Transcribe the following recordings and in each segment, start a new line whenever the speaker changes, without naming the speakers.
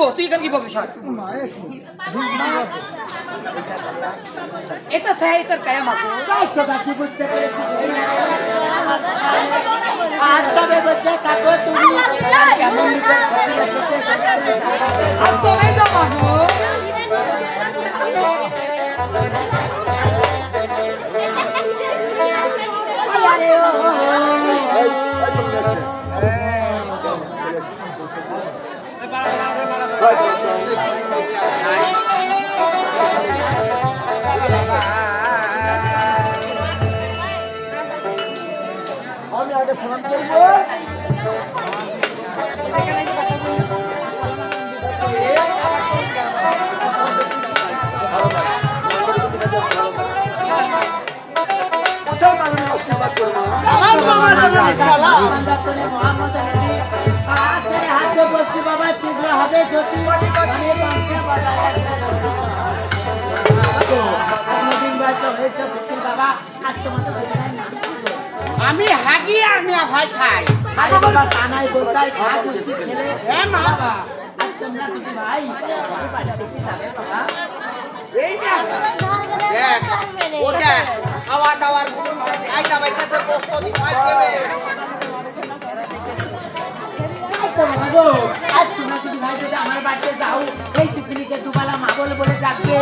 তুবো তুই এখানে কি বকিস এটা স্যার এটার কায়া
বুঝতে আর তবে বসে থাকো তুমি আমি আগে সালাম করব। হাতে জ্যোতি
আমি হাগি আর মিয়া ভাই খাই।
কানাই
হ্যাঁ মা।
আজ ভাই
খাওয়া
যদি আমার বাড়িতে যাও, এই দুবেলা মা বলে ডাকবে।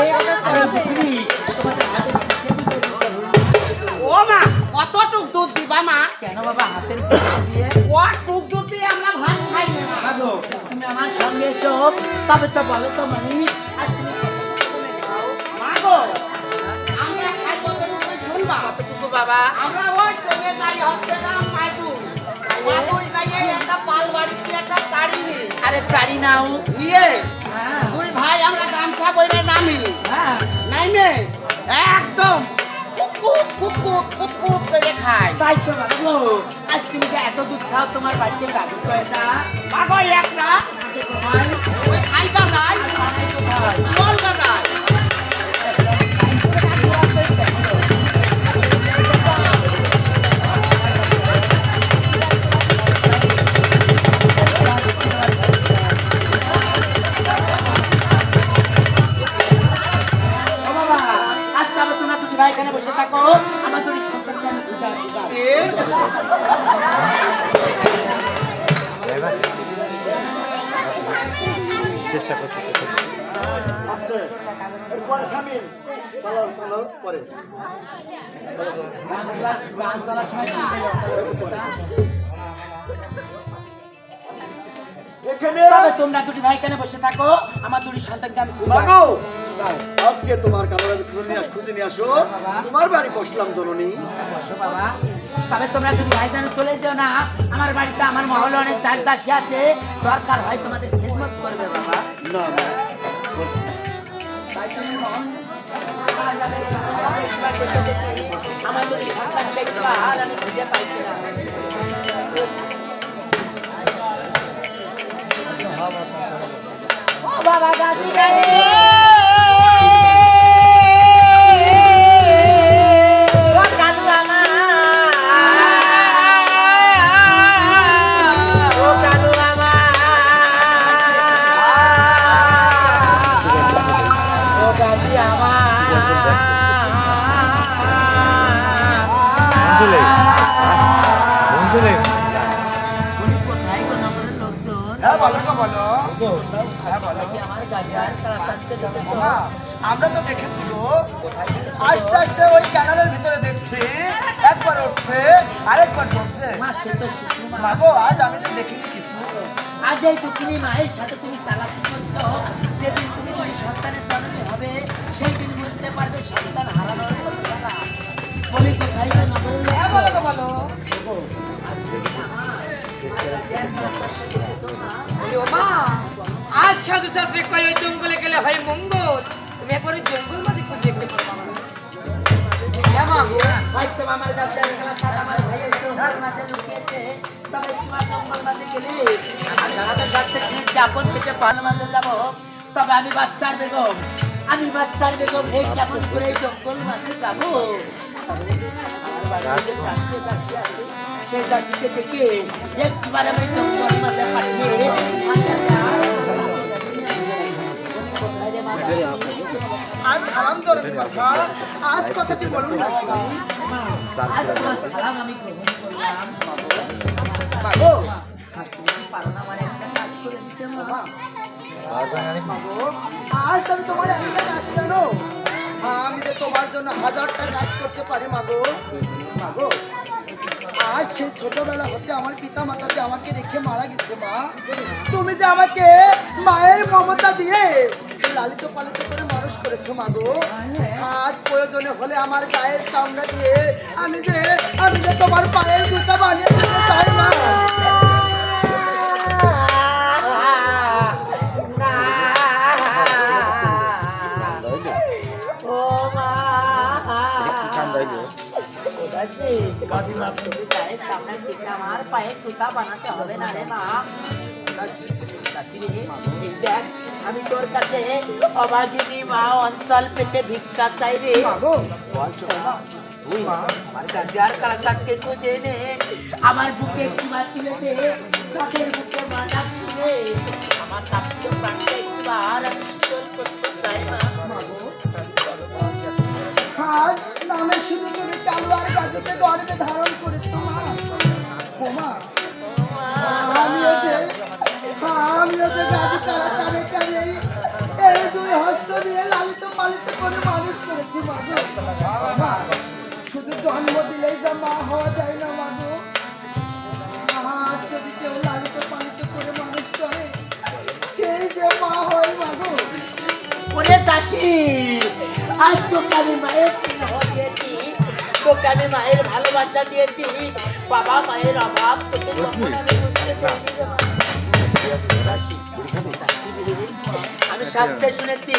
ও মা কতটুক দুধ দিবা মা?
কেন বাবা হাতের দিয়ে?
দুধ দিয়ে আমরা ভাত খাই না
বাবা তুমি আমার সঙ্গে এসো। তবে তো বলো তো আর তুমি কতক্ষণে খাও?
মা গো আমরা খাই কতটুকু শুনবা
কতটুকু বাবা?
আমরা ওই চলে যাই হচ্ছে না মাইদুর মাইদুর যাইয়ে একটা পাল বাড়ি একটা শাড়ি
আরে চারি নাও।
নিয়ে নাইমে। একদম। খাই।
তাই তো আজ তুমি যে এত দুধ খাও তোমার বাড়িতে গাড়ি কয়টা?
মাগো একটা
তোমার এখানে তবে তোমরা দুটি ভাই কেন বসে থাকো আমার দুটি সন্তানকে আমি।
আজকে তোমার কারোর খুঁজে নিয়ে আস খুঁজে নিয়ে আসো। তোমার বাড়ি বসলাম জননী
বসো বাবা। তবে তোমরা যেন চলে যেও না আমার বাড়িতে আমার মহলে অনেক চাষবাসী আছে। দরকার হয় তোমাদের খেদমত করবে বাবা।
না মা
তাই তুমি মহল আমার দুটি সন্তান দেখবা আর আমি খুঁজে পাইছি না ও বাবা গাছি
আরেকবার ঢুকছে
মা সে তো মা।
মাগো আজ আমি তো দেখিনি কিছু।
আজ এই তো তুমি মায়ের সাথে তুমি যেদিন তুমি তুমি সন্তানের জন্মে হবে সেই দিন বুঝতে পারবে সন্তান হারানোর বলি
হ্যাঁ বলো তো বলো। আজ সাধু শাস্ত্রী কয় ওই জঙ্গলে গেলে হয় মঙ্গল। তুমি একবার জঙ্গল মাঝে একটু দেখতে পারো
তবে আমি বাচ্চার বেগম আমি বাচ্চার বেগম এই কেমন করে জঙ্গল মাঝে যাব সেই দাসীকে দেখে একবার আমি জঙ্গল মাঝে পাঠিয়ে আমি গ্রহণ
তোমার একটা কাজ জানো? জন্য হাজারটা কাজ করতে পারি মাগো মাগো আজ সেই ছোটবেলা হতে আমার পিতা মাতা যে আমাকে রেখে মারা গেছে, মা। তুমি যে আমাকে মায়ের মমতা দিয়ে লালিত পালিত করে মানুষ করেছ মাগো আজ প্রয়োজনে হলে আমার গায়ের চামড়া দিয়ে আমি যে আমি যে তোমার পায়ের জুতা বানিয়ে দিতে চাই মা
আমার পায়ে জুতা বানাতে হবে না রে মা দেখ, আমি তোর কাছে অভাগিনী মা অঞ্চল পেতে ভিক্ষা চাই রে। তুই আমার কাছে আর কারাকারকে খুঁজে নে। আমার বুকে একটু মার তুলে দে। কাঠের বুকে মা ডাকছি আমার কাপ্ত প্রাণকে একবার আমি শীতল করতে চাই মা।
আজ নামে শুধু তুমি কালো আর গাজীকে গর্বে ধারণ করেছ মা ও মা আমিও যে আমিও যে লালিত করে মানুষ করেছি মাগো শুধু জন্ম দিলেই যা মা হওয়া যায় না মাগো যদি কেউ লালিত পালিত করে মানুষ করে সেই যে মা হয় মাগো
ওরে দাসী আজ তোকে আমি মায়ের স্নেহ দিয়েছি তোকে আমি মায়ের ভালোবাসা দিয়েছি বাবা মায়ের অভাব তোকে আমি বুঝতে আমি শাস্তে শুনেছি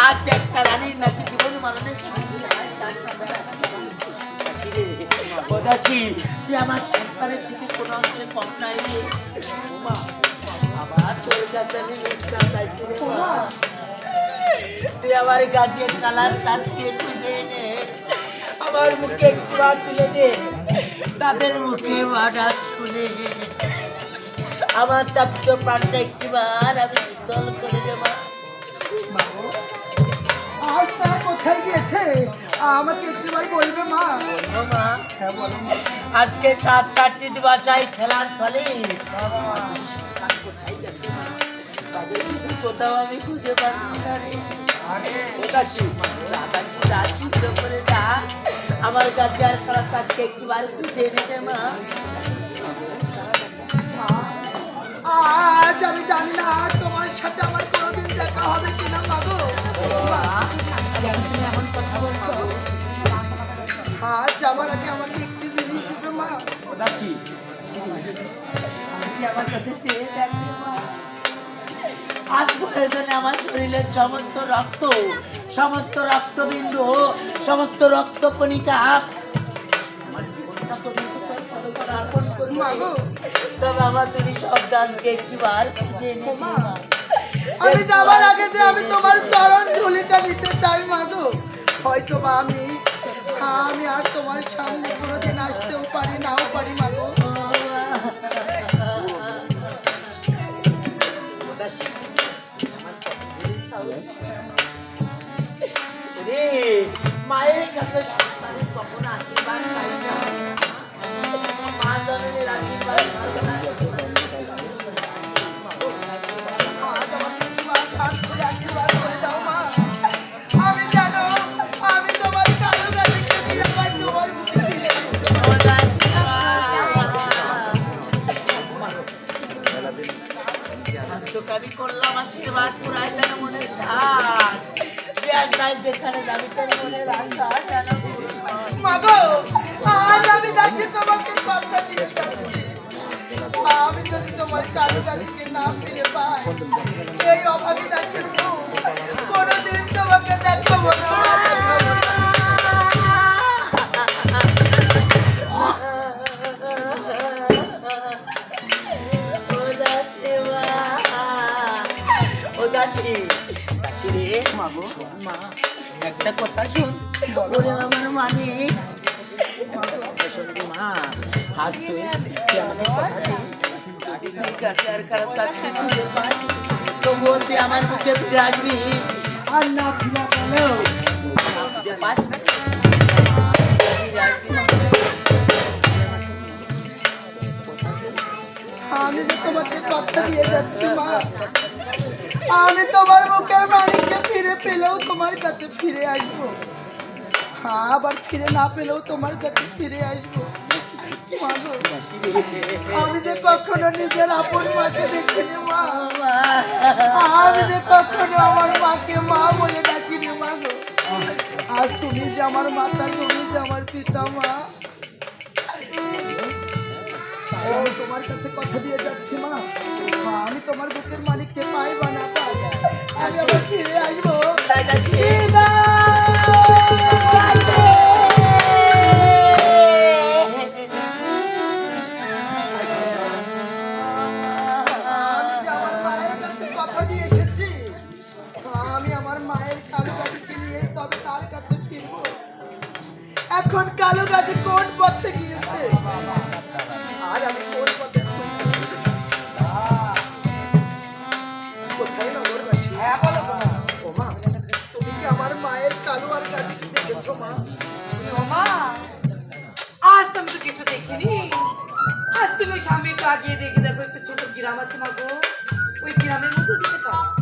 আজ একটা রানীর নাকি জীবন মানুষের তুই আমার সন্তানের প্রতি কোনো অংশে কম নাই আবার তোর কাছে আমি মিথ্যা চাইছি তুই আমার গাছের কালার তাঁতকে খুঁজে এনে আমার মুখে একটু তুলে দে। তাদের মুখে বাড়াত শুনে আমার তাপ্ত প্রাণটা একটিবার আমি শীতল করে দেবো।
কোথায় গিয়েছে? আমাকে একটিবার বলবে মা।
মা।
হ্যাঁ।
আজকে সাত চারটি দিবাসাই খেলার চলে কোথাও আমি খুঁজে পাচ্ছি না রে। আমার কাছে আর খারাপ কাজকে একটিবার খুঁজে দে মা।
আজ আমি জানি না তোমার সাথে আমার কোনোদিন দেখা হবে কিনা মাগো আজ যাবার আগে আমাকে একটি জিনিস দিবে মা
ওদাসী, কি আমার কাছে চেয়ে দেখবে মা? আজ প্রয়োজনে আমার শরীরের সমস্ত রক্ত সমস্ত রক্তবিন্দু সমস্ত রক্ত কণিকা আমার জীবনটা তোর অর্পণ। তবে আমার তুমি সব দানকে একটিবার মা।
আমি যাবার আগে যে আমি তোমার চরণ ধুলিটা নিতে চাই মাধু হয়তো বা আমি আমি আর তোমার সামনে কোনোদিন আসতেও পারি নাও পারি মাগো আমি
করলাম পুরাই যেন মনে সাত দেয়ার সাইজ যেখানে যাবি, তোর মনে রাখা
আমি তোমাকে কথা যদি তোমার কালো গালিকে না ফিরে পাই, এই অভাবী দাসীর কোনোদিন তোমাকে দেখাবো না।
একটা কথা শুন ওরে আমার মানিক শুনবি মা আজ তুই তুই আমাকে কথা ঠিক আছে আর খারাপ লাগছে তবুও তুই আমার মুখে ফিরে আসবি আর না ফিরা পেলেও পাস।
আমি যে তোমাকে কথা দিয়ে যাচ্ছি মা। আমি তোমার মুখের মালিককে ফিরে পেলেও তোমার কাছে ফিরে আসব। হ্যাঁ আবার ফিরে না পেলেও তোমার কাছে ফিরে আসব। আমি যে কখনো নিজের আপন মাকে দেখিনি, মা। আমি যে কখনো আমার মাকে মা বলে ডাকিনি, মা আর তুমি যে আমার মাতা, তুমি যে আমার পিতা, মা। আমি তোমার কাছে কথা দিয়ে যাচ্ছি মা। আমি তোমার বুকের মালিককে পাইবা না পাই আমি আবার ফিরে আসব। আমি
ওই দেখি দেখে একটা ছোট গ্রাম আছে মাগো ওই গ্রামের মধ্যে দিতে তো।